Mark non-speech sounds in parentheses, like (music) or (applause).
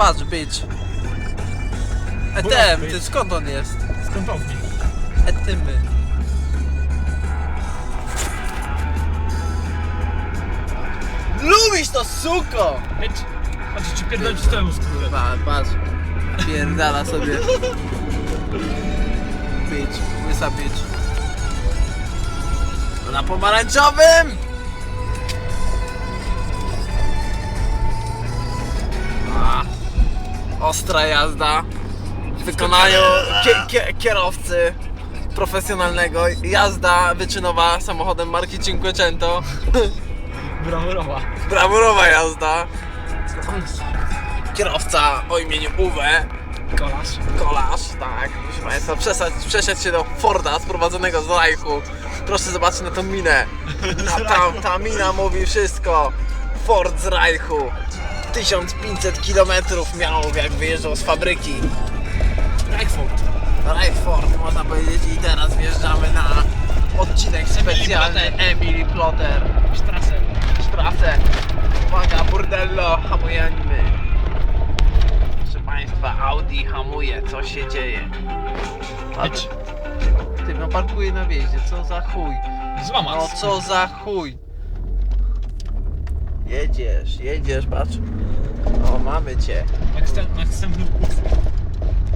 Patrz, bitch. Etem, ty skąd on jest? Z kątowni. Etymy. Lubisz to, suko! Jedź. Chodź, ci pierdolić tyłu skórę. Pa, patrz. Pierdala sobie. Bitch, łysa bitch. Na pomarańczowym! Ostra jazda. W wykonaniu kie, kie, kierowcy profesjonalnego. Jazda wyczynowa samochodem marki Cinquecento. (laughs) Brawurowa. Brawurowa jazda. Kierowca o imieniu Uwe. Kolarz. Kolarz, tak, proszę Państwa, przesiadł, przesiadł się do Forda sprowadzonego z Reichu. Proszę zobaczyć na tą minę. Na ta, ta mina mówi wszystko. Ford z Reichu. 1500 km miał jak wyjeżdżał z fabryki. Reichford. Reichford można powiedzieć i teraz wjeżdżamy na odcinek specjalny Emily Plotter. Strasę. Stracę. Uwaga, burdello, hamujemy. Proszę Państwa, Audi hamuje, co się dzieje? Jedź. Ty, no parkuje na wjeździe, co za chuj. Złamać. No co za chuj. Jedziesz, jedziesz, patrz. O, mamy cię. Następny, układ.